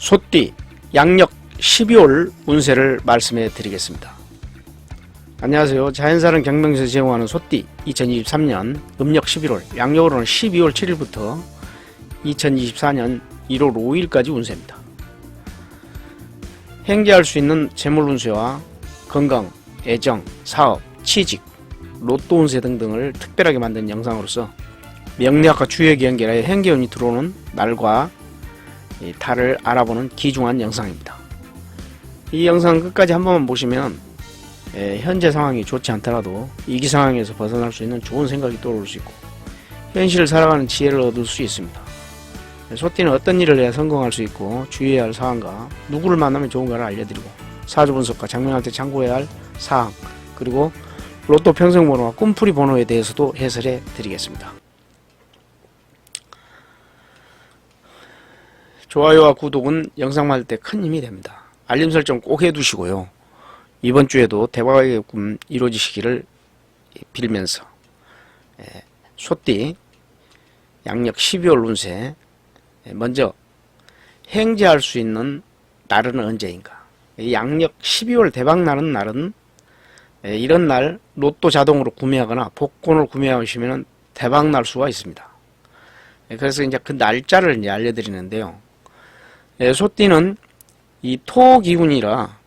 소띠 양력 12월 운세를 말씀해 드리겠습니다. 안녕하세요. 자연사는 경명에서 제공하는 소띠 2023년 음력 11월 양력으로는 12월 7일부터 2024년 1월 5일까지 운세입니다. 행제할 수 있는 재물 운세와 건강, 애정, 사업, 취직, 로또 운세 등등을 특별하게 만든 영상으로서 명리학과 주역이 연결하여 행계운이 들어오는 날과 이 달을 알아보는 귀중한 영상입니다. 이 영상 끝까지 한 번만 보시면 예, 현재 상황이 좋지 않더라도 위기 상황에서 벗어날 수 있는 좋은 생각이 떠오를 수 있고 현실을 살아가는 지혜를 얻을 수 있습니다. 소띠는 어떤 일을 해야 성공할 수 있고 주의해야 할 사항과 누구를 만나면 좋은가를 알려드리고 사주 분석과 장면할 때 참고해야 할 사항 그리고 로또 평생 번호와 꿈풀이 번호에 대해서도 해설해 드리겠습니다. 좋아요와 구독은 영상 만들 때 큰 힘이 됩니다. 알림 설정 꼭 해두시고요. 이번 주에도 대박의 꿈 이루어지시기를 빌면서 예, 소띠 양력 12월 운세 예, 먼저 행제할 수 있는 날은 언제인가? 이 양력 12월 대박나는 날은 예, 이런 날 로또 자동으로 구매하거나 복권을 구매하시면 대박날 수가 있습니다. 예, 그래서 이제 그 날짜를 이제 알려드리는데요. 예, 소띠는 이 토 기운이라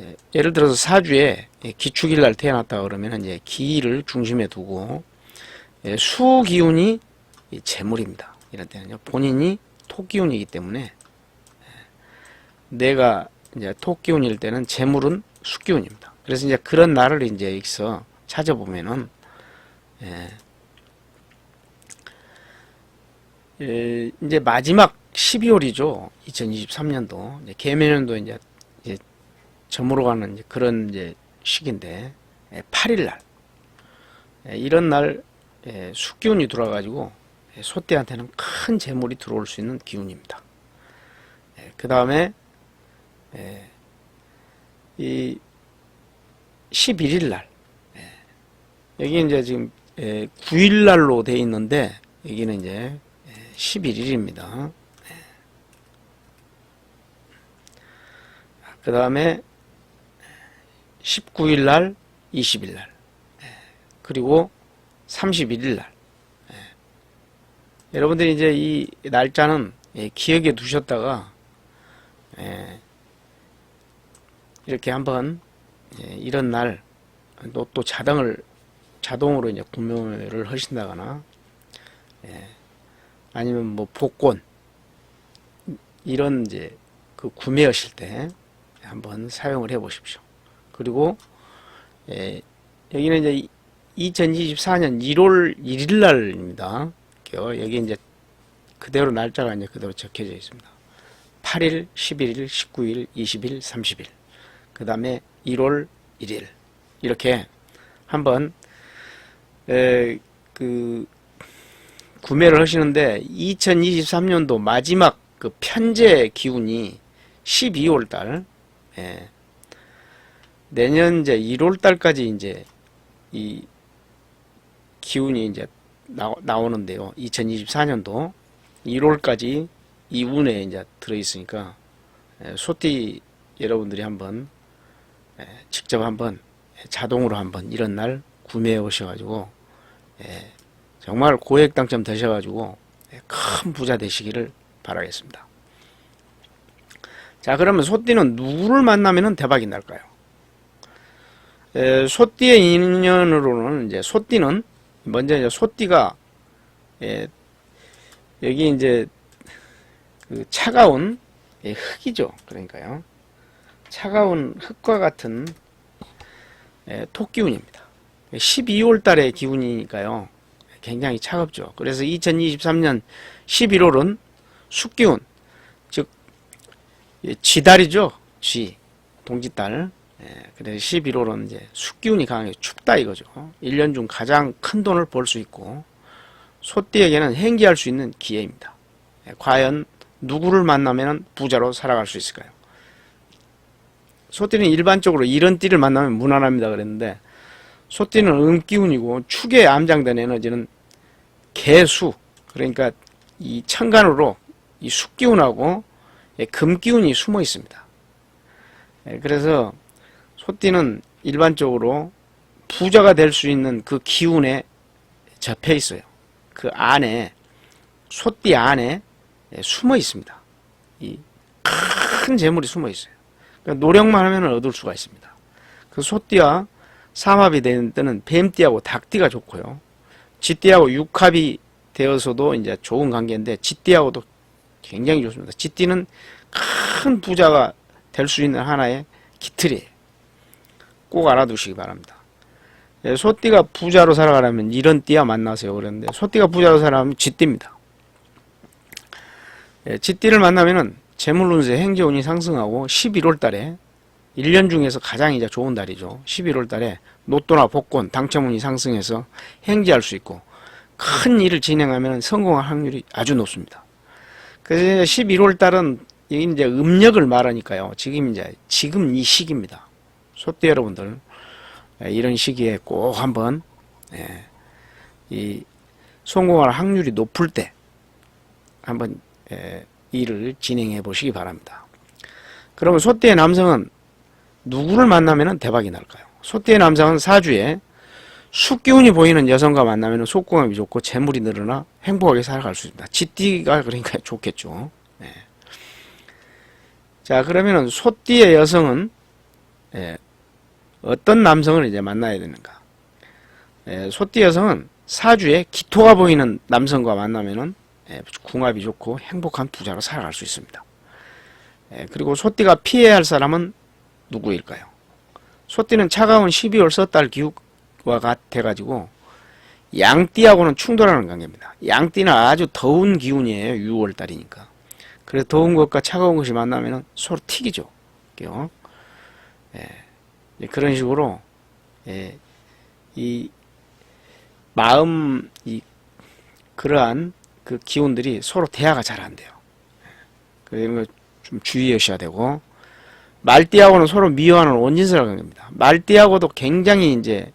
예, 예를 들어서 사주에 예, 기축일 날 태어났다 그러면 이제 기를 중심에 두고 예, 수 기운이 이 재물입니다. 이럴 때는요 본인이 토 기운이기 때문에 예, 내가 이제 토 기운일 때는 재물은 수 기운입니다. 그래서 이제 그런 날을 이제 여기서 찾아보면은 예, 예, 이제 마지막 12월이죠. 2023년도 이제 개면연도 이제, 이제 점으로 가는 이제 그런 이제 시기인데 8일 날 예, 이런 날 예, 숙기운이 들어와가지고 예, 소떼한테는 큰 재물이 들어올 수 있는 기운입니다. 그 다음에 이 11일 날 예, 여기 이제 지금 9일 날로 돼 있는데 여기는 이제 11일입니다. 그 다음에 19일 날, 20일 날, 그리고 31일 날. 여러분들이 이제 이 날짜는 예, 기억에 두셨다가 예, 이렇게 한번 예, 이런 날 로또 자동을 자동으로 이제 구매를 하신다거나 아니면 뭐 복권 이런 이제 그 구매하실 때 한번 사용을 해 보십시오. 그리고 예, 여기는 이제 2024년 1월 1일 날입니다. 여기 이제 그대로 날짜가 이제 그대로 적혀져 있습니다. 8일, 11일, 19일, 20일, 30일. 그 다음에 1월 1일. 이렇게 한번, 에, 그, 구매를 하시는데 2023년도 마지막 그 편제 기운이 12월 달, 예. 내년 이제 1월 달까지 이제 이 기운이 이제 나, 나오는데요. 2024년도 1월까지 이 운에 이제 들어 있으니까 예, 소띠 여러분들이 한번 예, 직접 한번 자동으로 한번 이런 날 구매해 오셔가지고 예, 정말 고액 당첨 되셔가지고 큰 부자 되시기를 바라겠습니다. 자, 그러면 소띠는 누구를 만나면 대박이 날까요? 에, 소띠의 인연으로는 이제 소띠는 먼저 이제 소띠가 에, 여기 이제 그 차가운 예, 흙이죠. 그러니까요. 차가운 흙과 같은 예, 토기운입니다. 12월 달의 기운이니까요. 굉장히 차갑죠. 그래서 2023년 11월은 숙기운, 즉 예, 쥐달이죠. 쥐, 동짓달. 예, 그래서 11월은 이제 숙기운이 강하게 춥다 이거죠. 1년 중 가장 큰 돈을 벌 수 있고 소띠에게는 행기할 수 있는 기회입니다. 예, 과연 누구를 만나면 부자로 살아갈 수 있을까요? 소띠는 일반적으로 이런 띠를 만나면 무난합니다 그랬는데 소띠는 음기운이고 축에 암장된 에너지는 개수 그러니까 이 천간으로 이 숙기운하고 예, 금기운이 숨어 있습니다. 예, 그래서 소띠는 일반적으로 부자가 될 수 있는 그 기운에 접해 있어요. 그 안에 소띠 안에 예, 숨어 있습니다. 이 큰 재물이 숨어 있어요. 그러니까 노력만 하면 얻을 수가 있습니다. 그 소띠와 삼합이 되는 때는 뱀띠하고 닭띠가 좋고요. 쥐띠하고 육합이 되어서도 이제 좋은 관계인데 쥐띠하고도 굉장히 좋습니다. 쥐띠는 큰 부자가 될 수 있는 하나의 기틀이에요. 꼭 알아두시기 바랍니다. 예, 소띠가 부자로 살아가려면 이런 띠와 만나세요. 그랬는데 소띠가 부자로 살아가면 쥐띠입니다. 예, 쥐띠를 만나면은 재물 운세 행재운이 상승하고 11월 달에 1년 중에서 가장 이제 좋은 달이죠. 11월 달에 로또나 복권, 당첨운이 상승해서 행지할 수 있고 큰 일을 진행하면 성공할 확률이 아주 높습니다. 그래서 11월 달은 이제 음력을 말하니까요. 지금 이제 지금 이 시기입니다. 소띠 여러분들 예, 이런 시기에 꼭 한번 예, 이 성공할 확률이 높을 때 한번 예, 일을 진행해 보시기 바랍니다. 그러면 소띠의 남성은 누구를 만나면 대박이 날까요? 소띠의 남성은 사주에 숙기운이 보이는 여성과 만나면 속궁합이 좋고 재물이 늘어나 행복하게 살아갈 수 있습니다. 지띠가 그러니까 좋겠죠. 네. 자 그러면은 소띠의 여성은 예, 어떤 남성을 이제 만나야 되는가? 예, 소띠 여성은 사주에 기토가 보이는 남성과 만나면은 예, 궁합이 좋고 행복한 부자로 살아갈 수 있습니다. 예, 그리고 소띠가 피해야 할 사람은 누구일까요? 소띠는 차가운 12월 섣달 기후와 같아가지고 양띠하고는 충돌하는 관계입니다. 양띠는 아주 더운 기운이에요. 6월 달이니까. 그래서 더운 것과 차가운 것이 만나면 서로 튀기죠. 그죠? 예, 예, 그런 식으로 예, 이 마음 이 그러한 그 기운들이 서로 대화가 잘 안 돼요. 그런 거좀 주의하셔야 되고 말띠하고는 서로 미워하는 원진설 관계입니다. 말띠하고도 굉장히 이제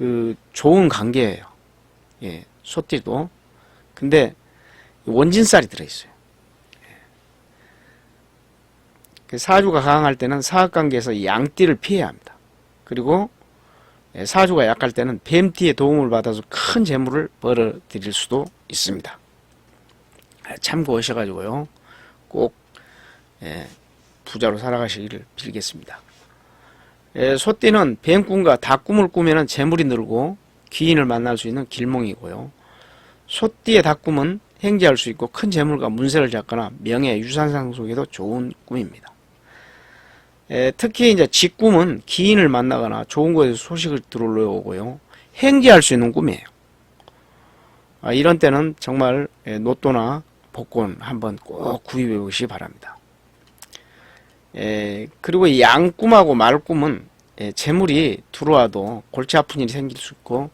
그 좋은 관계예요. 예, 소띠도. 근데 원진살이 들어있어요. 그 사주가 강할 때는 사학관계에서 양띠를 피해야 합니다. 그리고 예, 사주가 약할 때는 뱀띠의 도움을 받아서 큰 재물을 벌어들일 수도 있습니다. 아, 참고하셔가지고요. 꼭 예, 부자로 살아가시기를 빌겠습니다. 예, 소띠는 뱀꿈과 닭꿈을 꾸면 재물이 늘고 귀인을 만날 수 있는 길몽이고요. 소띠의 닭꿈은 행지할 수 있고 큰 재물과 문세를 잡거나 명예, 유산상 속에도 좋은 꿈입니다. 예, 특히 이제 직꿈은 기인을 만나거나 좋은 곳에서 소식을 들어오고요. 행지할 수 있는 꿈이에요. 아, 이런 때는 정말 예, 로또나 복권 한번 꼭 구입해 보시기 바랍니다. 예, 그리고 이 양꿈하고 말꿈은 예, 재물이 들어와도 골치 아픈 일이 생길 수 있고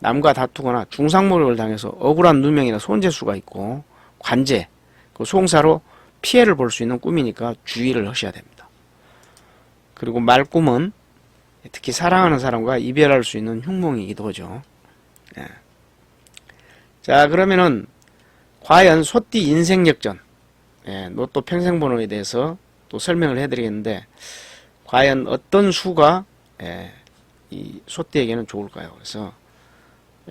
남과 다투거나 중상모욕을 당해서 억울한 누명이나 손재수가 있고 관제, 그 송사로 피해를 볼 수 있는 꿈이니까 주의를 하셔야 됩니다. 그리고 말꿈은 특히 사랑하는 사람과 이별할 수 있는 흉몽이기도 하죠. 예. 자 그러면은 과연 소띠 인생역전 예, 로또 평생번호에 대해서 또 설명을 해드리겠는데 과연 어떤 수가 예, 이 소띠에게는 좋을까요? 그래서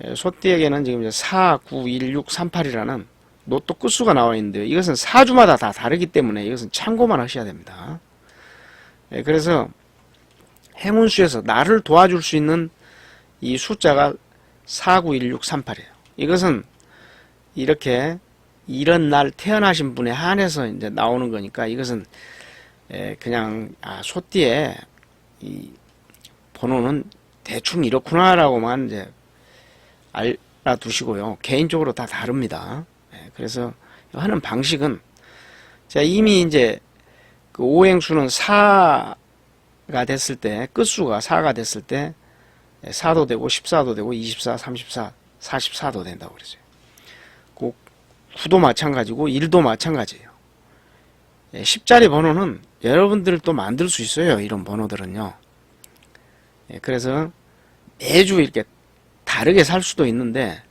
예, 소띠에게는 지금 이제 4, 9, 1, 6, 3, 8이라는 로또 끝수가 나와 있는데요. 이것은 사주마다 다 다르기 때문에 이것은 참고만 하셔야 됩니다. 예, 그래서 행운수에서 나를 도와줄 수 있는 이 숫자가 491638이에요. 이것은 이렇게 이런 날 태어나신 분에 한해서 이제 나오는 거니까 이것은 예, 그냥 아 소띠에 이 번호는 대충 이렇구나라고만 이제 알아두시고요. 개인적으로 다 다릅니다. 예, 그래서 하는 방식은 자 이미 이제 그 오행수는 4가 됐을 때 끝수가 4가 됐을 때 4도 되고 14도 되고 24, 34, 44도 된다고 그러죠. 그 9도 마찬가지고 1도 마찬가지예요. 10자리 번호는 여러분들도 만들 수 있어요. 이런 번호들은요. 예, 그래서 매주 이렇게 다르게 살 수도 있는데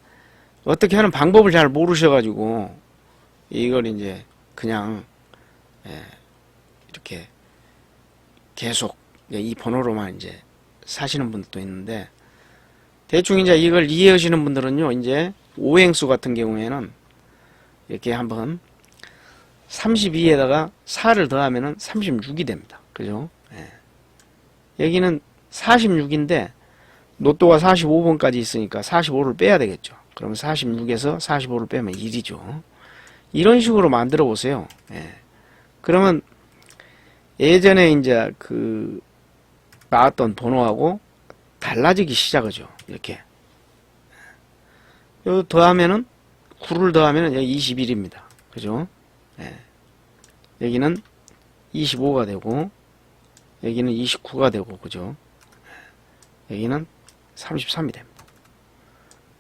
어떻게 하는 방법을 잘 모르셔가지고 이걸 이제 그냥 예, 이렇게 계속 이 번호로만 이제 사시는 분들도 있는데 대충 이제 이걸 이해하시는 분들은요 이제 오행수 같은 경우에는 이렇게 한번 32에다가 4를 더하면은 36이 됩니다. 그죠? 예. 여기는 46인데 노또가 45번까지 있으니까 45를 빼야 되겠죠. 그러면 46에서 45를 빼면 1이죠. 이런 식으로 만들어 보세요. 예. 그러면 예전에 이제 그 나왔던 번호하고 달라지기 시작하죠. 이렇게. 요 더하면은 9를 더하면은 여기 21입니다. 그죠? 예. 여기는 25가 되고 여기는 29가 되고 그죠? 여기는 33이 됩니다.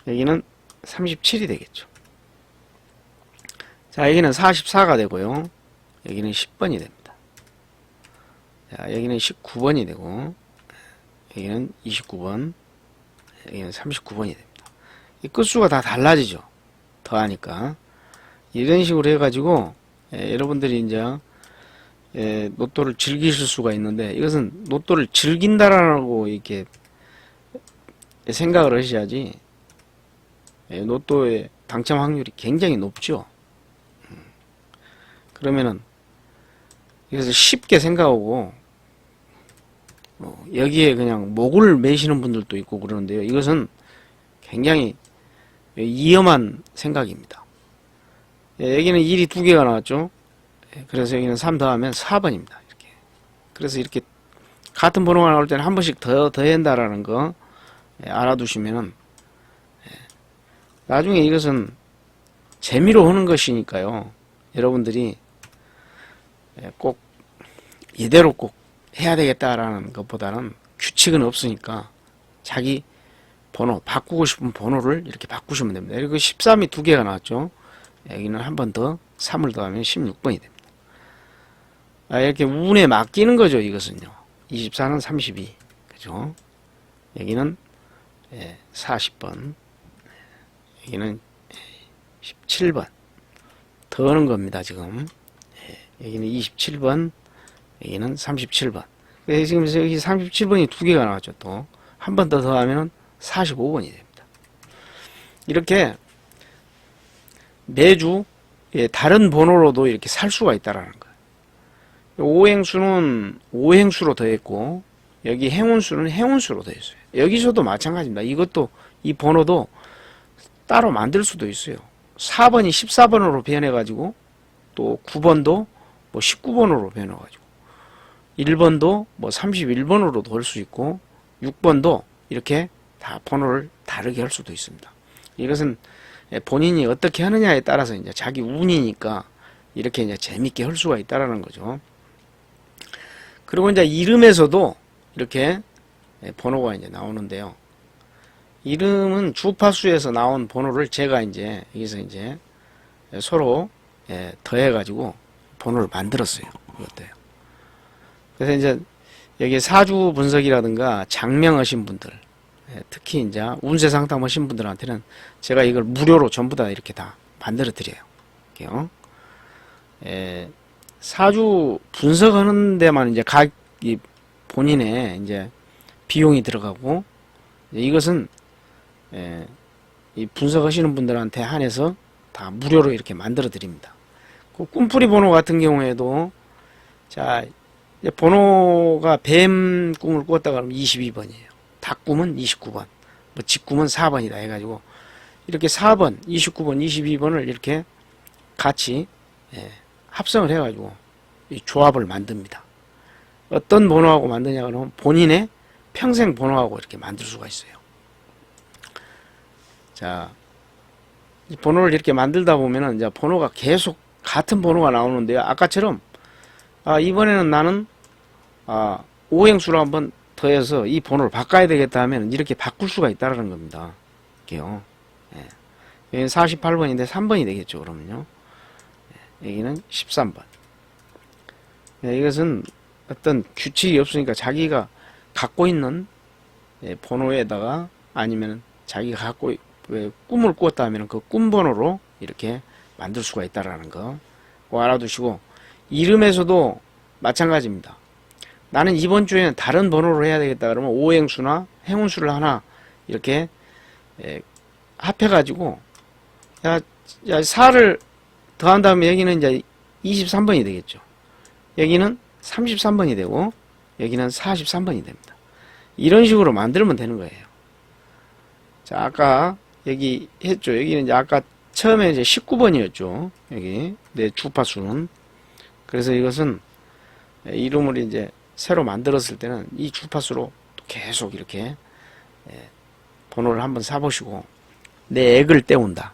여기는 37이 되겠죠. 자, 여기는 44가 되고요. 여기는 10번이 됩니다. 자, 여기는 19번이 되고 여기는 29번, 여기는 39번이 됩니다. 이 끝수가 다 달라지죠. 더하니까. 이런 식으로 해가지고 예, 여러분들이 이제 예, 로또를 즐기실 수가 있는데 이것은 로또를 즐긴다라고 이렇게 생각을 하셔야지 예, 로또의 당첨 확률이 굉장히 높죠. 음. 그러면은 이것을 쉽게 생각하고 어, 여기에 그냥 목을 매시는 분들도 있고 그러는데요. 이것은 굉장히 위험한 생각입니다. 예, 여기는 1이 두 개가 나왔죠. 예, 그래서 여기는 3 더하면 4번입니다. 이렇게. 그래서 이렇게 같은 번호가 나올 때는 한 번씩 더 더한다라는 거 예, 알아두시면은 예, 나중에 이것은 재미로 하는 것이니까요. 여러분들이 예, 꼭 이대로 꼭 해야 되겠다라는 것보다는 규칙은 없으니까 자기 번호 바꾸고 싶은 번호를 이렇게 바꾸시면 됩니다. 그리고 13이 두 개가 나왔죠. 여기는 한 번 더 3을 더하면 16번이 됩니다. 아, 이렇게 운에 맡기는 거죠, 이것은요. 24는 32. 그죠? 여기는 예, 40번. 여기는 17번. 더하는 겁니다, 지금. 예, 여기는 27번. 여기는 37번. 예, 지금 여기 37번이 두 개가 나왔죠, 또. 한 번 더 더하면 45번이 됩니다. 이렇게 매주 예, 다른 번호로도 이렇게 살 수가 있다라는 거예요. 오행수는 오행수로 더했고 여기 행운수는 행운수로 더했어요. 여기서도 마찬가지입니다. 이것도 이 번호도 따로 만들 수도 있어요. 4번이 14번으로 변해가지고 또 9번도 뭐 19번으로 변해가지고 1번도 뭐 31번으로도 할수 있고 6번도 이렇게 다 번호를 다르게 할 수도 있습니다. 이것은 예, 본인이 어떻게 하느냐에 따라서 이제 자기 운이니까 이렇게 이제 재밌게 할 수가 있다라는 거죠. 그리고 이제 이름에서도 이렇게 예, 번호가 이제 나오는데요. 이름은 주파수에서 나온 번호를 제가 이제 여기서 이제 서로 예, 더해가지고 번호를 만들었어요. 이것도요. 그래서 이제 여기 사주 분석이라든가 장명하신 분들, 예, 특히 이제 운세 상담 하신 분들한테는 제가 이걸 무료로 전부 다 이렇게 다 만들어 드려요. 이렇게요. 예, 사주 분석하는 데만 이제 각 이 본인의 이제 비용이 들어가고 이것은 예, 이 분석하시는 분들한테 한해서 다 무료로 이렇게 만들어 드립니다. 그 꿈풀이 번호 같은 경우에도 자 번호가 뱀 꿈을 꾸었다 그러면 22번이에요. 닭꿈은 29번, 뭐 직꿈은 4번이다 해가지고 이렇게 4번, 29번, 22번을 이렇게 같이 예, 합성을 해가지고 이 조합을 만듭니다. 어떤 번호하고 만드냐 그러면 본인의 평생 번호하고 이렇게 만들 수가 있어요. 자, 이 번호를 이렇게 만들다 보면은 이제 번호가 계속 같은 번호가 나오는데요. 아까처럼 아, 이번에는 나는 아, 오행수로 한번 더해서 이 번호를 바꿔야 되겠다 하면 이렇게 바꿀 수가 있다는 겁니다. 이게요. 예. 여기는 48번인데 3번이 되겠죠, 그러면요. 예. 여기는 13번. 예, 이것은 어떤 규칙이 없으니까 자기가 갖고 있는 예, 번호에다가 아니면 자기가 갖고 왜 꿈을 꾸었다 하면 그 꿈 번호로 이렇게 만들 수가 있다라는 거 꼭 알아두시고 이름에서도 마찬가지입니다. 나는 이번 주에는 다른 번호로 해야 되겠다 그러면 오행수나 행운수를 하나 이렇게 예, 합해가지고 야, 야 4를 더한 다음에 여기는 이제 23번이 되겠죠. 여기는 33번이 되고 여기는 43번이 됩니다. 이런 식으로 만들면 되는 거예요. 자, 아까 여기 했죠. 여기는 이제 아까 처음에 이제 19번이었죠. 여기 내 주파수는. 그래서 이것은 이름을 이제 새로 만들었을 때는 이 주파수로 계속 이렇게 예, 번호를 한번 사보시고 내 액을 때운다.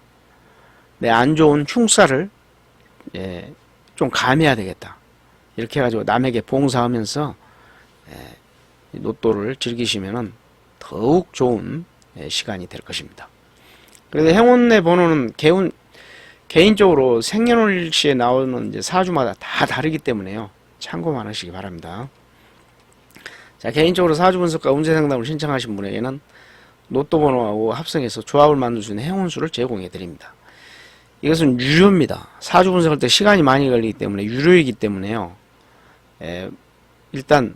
내 안 좋은 흉사를 예, 좀 감해야 되겠다. 이렇게 해가지고 남에게 봉사하면서 예, 이 로또를 즐기시면은 더욱 좋은 예, 시간이 될 것입니다. 그래서 행운의 번호는 개운, 개인적으로 생년월일시에 나오는 이제 사주마다 다 다르기 때문에요. 참고만 하시기 바랍니다. 자, 개인적으로 사주 분석과 운세 상담을 신청하신 분에게는 로또 번호하고 합성해서 조합을 만들 수 있는 행운수를 제공해 드립니다. 이것은 유료입니다. 사주 분석할 때 시간이 많이 걸리기 때문에 유료이기 때문에요. 에, 일단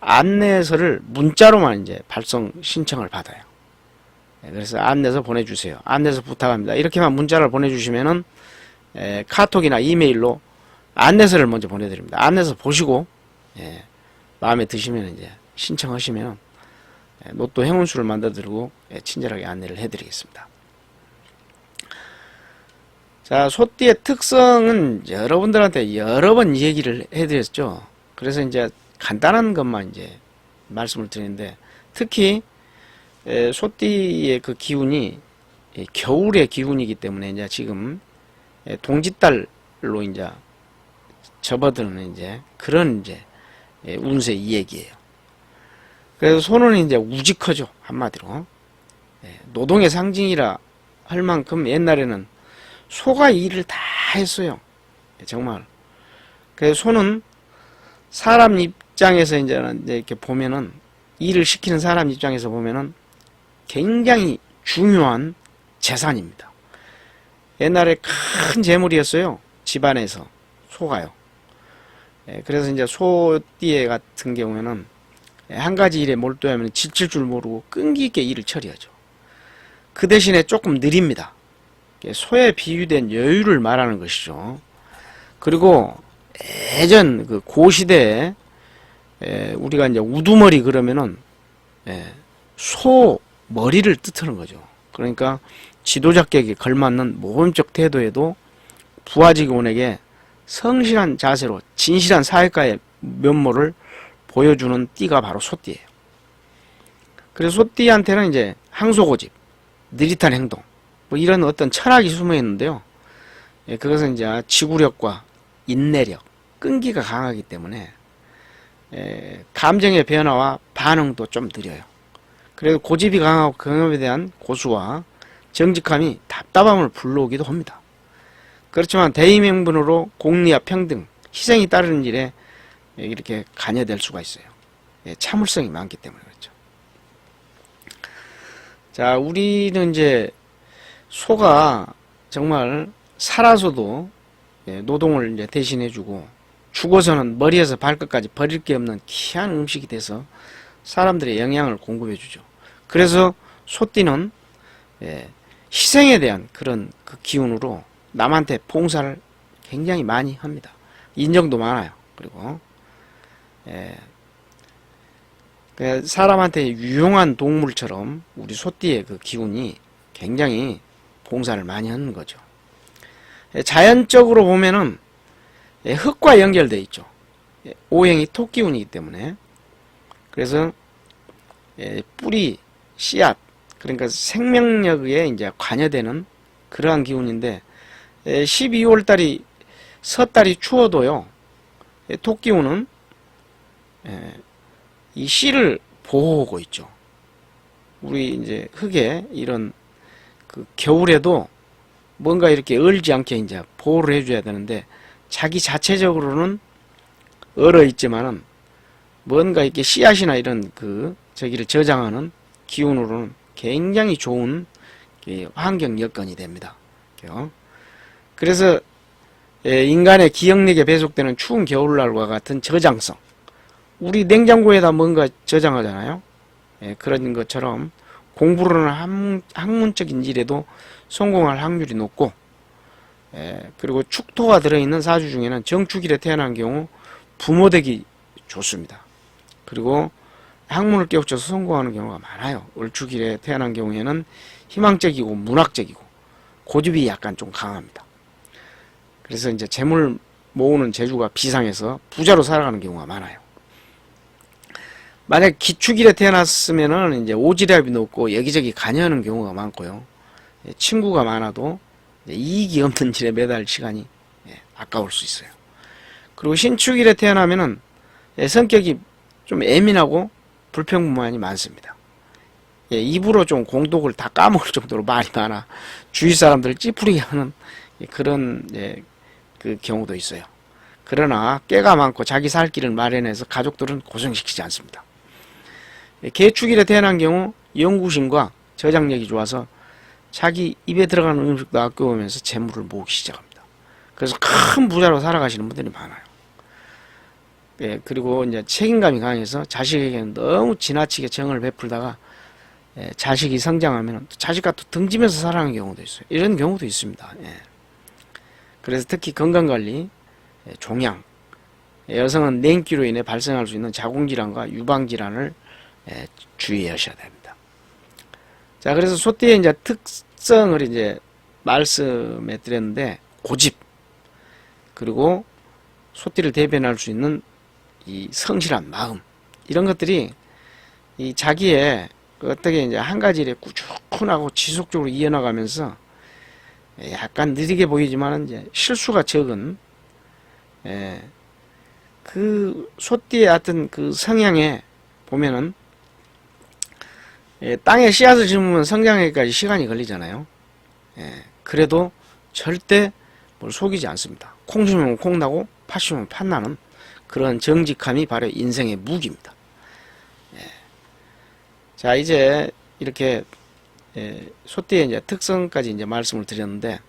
안내서를 문자로만 이제 발송 신청을 받아요. 예, 그래서 안내서 보내주세요. 안내서 부탁합니다. 이렇게만 문자를 보내주시면은 에, 카톡이나 이메일로 안내서를 먼저 보내드립니다. 안내서 보시고 예, 마음에 드시면 이제 신청하시면 예, 로또 행운수를 만들어드리고 예, 친절하게 안내를 해드리겠습니다. 자, 소띠의 특성은 여러분들한테 여러 번 얘기를 해드렸죠. 그래서 이제 간단한 것만 이제 말씀을 드리는데 특히 에, 소띠의 그 기운이 예, 겨울의 기운이기 때문에 이제 지금 예, 동짓달로 이제 접어드는 이제 그런 이제 예, 운세 이 얘기예요. 그래서 소는 이제 우직하죠 한마디로 예, 노동의 상징이라 할 만큼 옛날에는 소가 일을 다 했어요. 예, 정말. 그래서 소는 사람 입장에서 이제는 이제 이렇게 보면은 일을 시키는 사람 입장에서 보면은 굉장히 중요한 재산입니다. 옛날에 큰 재물이었어요. 집안에서 소가요. 예, 그래서 이제 소띠에 같은 경우에는 한 가지 일에 몰두하면 지칠 줄 모르고 끈기 있게 일을 처리하죠. 그 대신에 조금 느립니다. 소에 비유된 여유를 말하는 것이죠. 그리고 예전 그 고시대에 에, 우리가 이제 우두머리 그러면은 예, 소 머리를 뜻하는 거죠. 그러니까 지도자격에 걸맞는 모범적 태도에도 부하직원에게 성실한 자세로 진실한 사회가의 면모를 보여주는 띠가 바로 소띠예요. 그래서 소띠한테는 이제 항소고집, 느릿한 행동, 뭐 이런 어떤 철학이 숨어 있는데요. 예, 그것은 이제 지구력과 인내력, 끈기가 강하기 때문에 예, 감정의 변화와 반응도 좀 느려요. 그래도 고집이 강하고 경험에 대한 고수와 정직함이 답답함을 불러오기도 합니다. 그렇지만 대의명분으로 공리와 평등, 희생이 따르는 일에 이렇게 관여될 수가 있어요. 예, 참을성이 많기 때문에 그렇죠. 자, 우리는 이제 소가 정말 살아서도 예, 노동을 이제 대신해주고 죽어서는 머리에서 발끝까지 버릴 게 없는 귀한 음식이 돼서 사람들의 영양을 공급해주죠. 그래서 소띠는 예, 희생에 대한 그런 그 기운으로 남한테 봉사를 굉장히 많이 합니다. 인정도 많아요. 그리고 예, 그 사람한테 유용한 동물처럼 우리 소띠의 그 기운이 굉장히 봉사를 많이 하는 거죠. 예, 자연적으로 보면은 예, 흙과 연결되어 있죠. 예, 오행이 토기운이기 때문에 그래서 예, 뿌리, 씨앗 그러니까 생명력에 이제 관여되는 그러한 기운인데 12월 달이 섣달이 추워도요. 예, 이 씨를 보호하고 있죠. 우리 이제 흙에 이런 그 겨울에도 뭔가 이렇게 얼지 않게 이제 보호를 해줘야 되는데 자기 자체적으로는 얼어 있지만은 뭔가 이렇게 씨앗이나 이런 그 저기를 저장하는 기운으로는 굉장히 좋은 환경 여건이 됩니다. 그래서 예, 인간의 기억력에 배속되는 추운 겨울날과 같은 저장성. 우리 냉장고에다 뭔가 저장하잖아요. 예, 그런 것처럼 학문, 학문적인 일에도 성공할 확률이 높고, 예, 그리고 축토가 들어있는 사주 중에는 정축일에 태어난 경우 부모되기 좋습니다. 그리고 학문을 깨우쳐서 성공하는 경우가 많아요. 을축일에 태어난 경우에는 희망적이고 문학적이고 고집이 약간 좀 강합니다. 그래서 이제 재물 모으는 재주가 비상해서 부자로 살아가는 경우가 많아요. 만약 기축일에 태어났으면은 이제 오지랖이 높고 여기저기 관여하는 경우가 많고요. 예, 친구가 많아도 이익이 없는 일에 매달 시간이 예, 아까울 수 있어요. 그리고 신축일에 태어나면은 예, 성격이 좀 예민하고 불평불만이 많습니다. 예, 입으로 좀 공독을 다 까먹을 정도로 말이 많아 주위 사람들을 찌푸리게 하는 예, 그런 예, 그 경우도 있어요. 그러나 깨가 많고 자기 살 길을 마련해서 가족들은 고생시키지 않습니다. 예, 개축일에 태어난 경우 연구심과 저장력이 좋아서 자기 입에 들어가는 음식도 아껴오면서 재물을 모으기 시작합니다. 그래서 큰 부자로 살아가시는 분들이 많아요. 예, 그리고 이제 책임감이 강해서 자식에게는 너무 지나치게 정을 베풀다가 예, 자식이 성장하면 자식과 또 등지면서 살아가는 경우도 있어요. 이런 경우도 있습니다. 예. 그래서 특히 건강관리, 예, 종양, 예, 여성은 냉기로 인해 발생할 수 있는 자궁질환과 유방질환을 예, 주의하셔야 됩니다. 자, 그래서 소띠의 이제 특성을 이제 말씀해 드렸는데 고집 그리고 소띠를 대변할 수 있는 이 성실한 마음 이런 것들이 이 자기의 그 어떻게 이제 한 가지 일에 꾸준하고 지속적으로 이어나가면서 약간 느리게 보이지만 이제 실수가 적은 예, 그 소띠의 어떤 그 성향에 보면은 예, 땅에 씨앗을 심으면 성장하기까지 시간이 걸리잖아요. 예, 그래도 절대 뭘 속이지 않습니다. 콩 심으면 콩 나고 팥 심으면 팥 나는 그런 정직함이 바로 인생의 무기입니다. 예. 자 이제 이렇게 예, 소띠의 이제 특성까지 이제 말씀을 드렸는데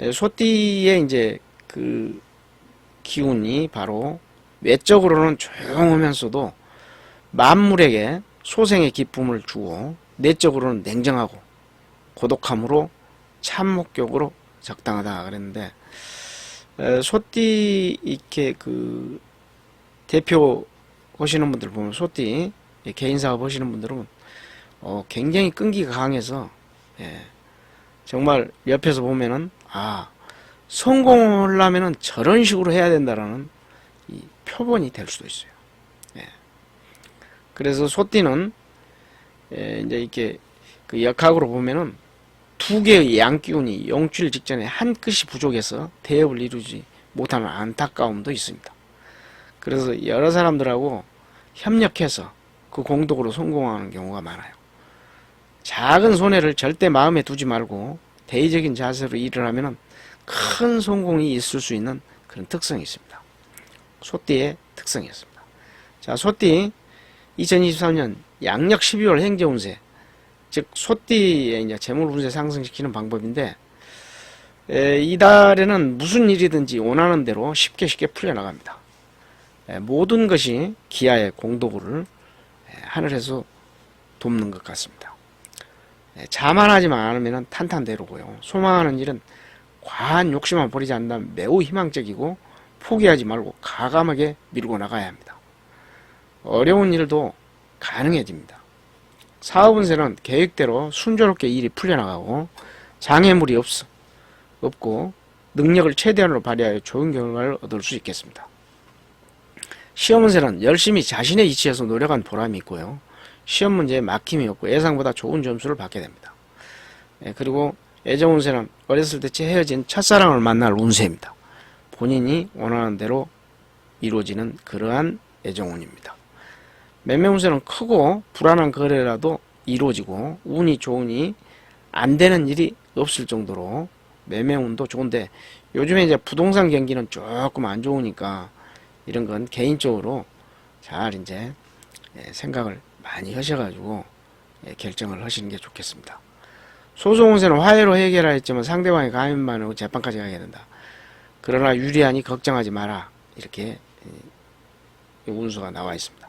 예, 소띠의 이제 그 기운이 바로 외적으로는 조용하면서도 만물에게 소생의 기쁨을 주고 내적으로는 냉정하고 고독함으로 참목격으로 적당하다 그랬는데 에, 소띠 이렇게 그 대표 보시는 분들 보면 소띠 예, 개인 사업 하시는 분들은 어, 굉장히 끈기가 강해서 예, 정말 옆에서 보면은 아 성공하려면은 저런 식으로 해야 된다라는 이 표본이 될 수도 있어요. 예. 그래서 소띠는 예, 이제 이렇게 그 역학으로 보면은 두 개의 양기운이 용출 직전에 한 끗이 부족해서 대업을 이루지 못하는 안타까움도 있습니다. 그래서 여러 사람들하고 협력해서 그 공덕으로 성공하는 경우가 많아요. 작은 손해를 절대 마음에 두지 말고 대의적인 자세로 일을 하면 큰 성공이 있을 수 있는 그런 특성이 있습니다. 소띠의 특성이었습니다. 자, 소띠 2023년 양력 12월 행제운세 즉 소띠의 이제 재물 운세 상승시키는 방법인데 에, 이달에는 무슨 일이든지 원하는 대로 쉽게 쉽게 풀려 나갑니다. 에, 모든 것이 기아의 공도구를 에, 하늘에서 돕는 것 같습니다. 에, 자만하지만 않으면 탄탄대로고요. 소망하는 일은 과한 욕심만 버리지 않는다면 매우 희망적이고 포기하지 말고 가감하게 밀고 나가야 합니다. 어려운 일도 가능해집니다. 사업운세는 계획대로 순조롭게 일이 풀려나가고 장애물이 없, 없고 능력을 최대한으로 발휘하여 좋은 결과를 얻을 수 있겠습니다. 시험운세는 열심히 자신의 이치에서 노력한 보람이 있고요. 시험 문제에 막힘이 없고 예상보다 좋은 점수를 받게 됩니다. 예, 그리고 애정 운세는 어렸을 때 헤어진 첫사랑을 만날 운세입니다. 본인이 원하는 대로 이루어지는 그러한 애정운입니다. 매매 운세는 크고 불안한 거래라도 이루어지고 운이 좋으니 안 되는 일이 없을 정도로 매매 운도 좋은데 요즘에 이제 부동산 경기는 조금 안 좋으니까 이런 건 개인적으로 잘 이제 예, 생각을 많이 하셔가지고 예, 결정을 하시는 게 좋겠습니다. 소송 운세는 화해로 해결하 했지만 상대방의 가인만으로 재판까지 가게 된다. 그러나 유리하니 걱정하지 마라. 이렇게 이 운수가 나와 있습니다.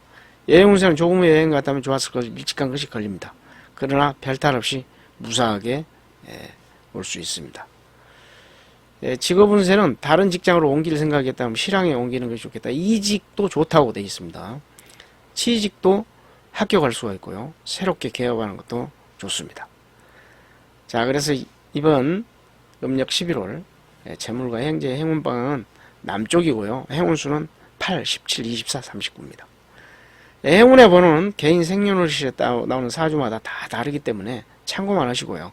여행 운세는 조금의 여행 갔다면 좋았을 것 일찍간 것이 걸립니다. 그러나 별탈 없이 무사하게 예, 올수 있습니다. 예, 직업 운세는 다른 직장으로 옮길 생각이었다면 실향에 옮기는 것이 좋겠다. 이직도 좋다고 되어 있습니다. 취직도 합격할 수가 있고요. 새롭게 개업하는 것도 좋습니다. 자, 그래서 이- 이번 음력 11월 예, 재물과 행제 행운방은 남쪽이고요. 행운수는 8, 17, 24, 39입니다. 예, 행운의 번호는 개인 생년월일에 따- 나오는 사주마다 다 다르기 때문에 참고만 하시고요.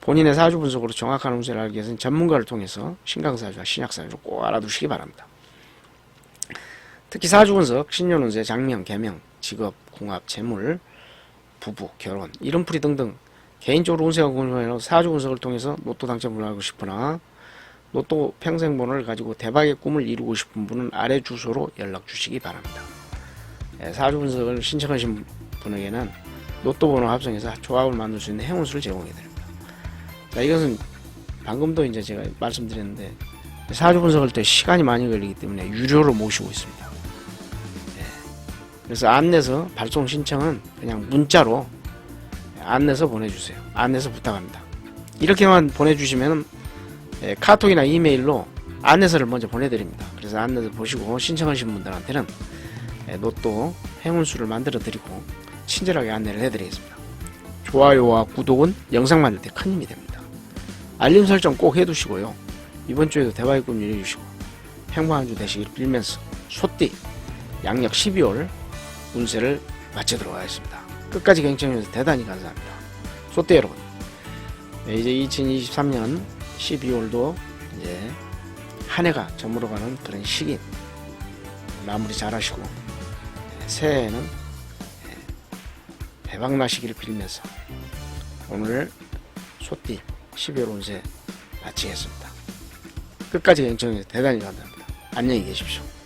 본인의 사주 분석으로 정확한 운세를 알기 위해서는 전문가를 통해서 신강사주와 신약사주를 꼭 알아두시기 바랍니다. 특히 사주 분석, 신년 운세, 장명, 개명, 직업, 궁합, 재물, 부부, 결혼, 이름풀이 등등 개인적으로 운세가 궁금해서 사주 분석을 통해서 로또 당첨을 하고 싶으나 로또 평생번호를 가지고 대박의 꿈을 이루고 싶은 분은 아래 주소로 연락 주시기 바랍니다. 예, 사주 분석을 신청하신 분에게는 로또 번호 합성해서 조합을 만들 수 있는 행운수를 제공해 드립니다. 자, 이것은 방금도 이제 제가 말씀드렸는데 사주 분석할 때 시간이 많이 걸리기 때문에 유료로 모시고 있습니다. 예, 그래서 안내서 발송 신청은 그냥 문자로 안내서 보내주세요. 안내서 부탁합니다. 이렇게만 보내주시면 예, 카톡이나 이메일로 안내서를 먼저 보내드립니다. 그래서 안내서 보시고 신청하신 분들한테는 예, 로또 행운수를 만들어 드리고 친절하게 안내를 해드리겠습니다. 좋아요와 구독은 영상 만들 때 큰 힘이 됩니다. 알림 설정 꼭 해두시고요. 이번 주에도 대박의 꿈 이루시고 행복한 주 되시길 빌면서 소띠 양력 12월 운세를 마치도록 하겠습니다. 끝까지 경청해주셔서 대단히 감사합니다. 소띠 여러분, 네, 이제 2023년 12월도 이제 한 해가 저물어가는 그런 시기 마무리 잘하시고 새해에는 대박 나시기를 빌면서 오늘 소띠 12월 운세 마치겠습니다. 끝까지 경청해주셔서 대단히 감사합니다. 안녕히 계십시오.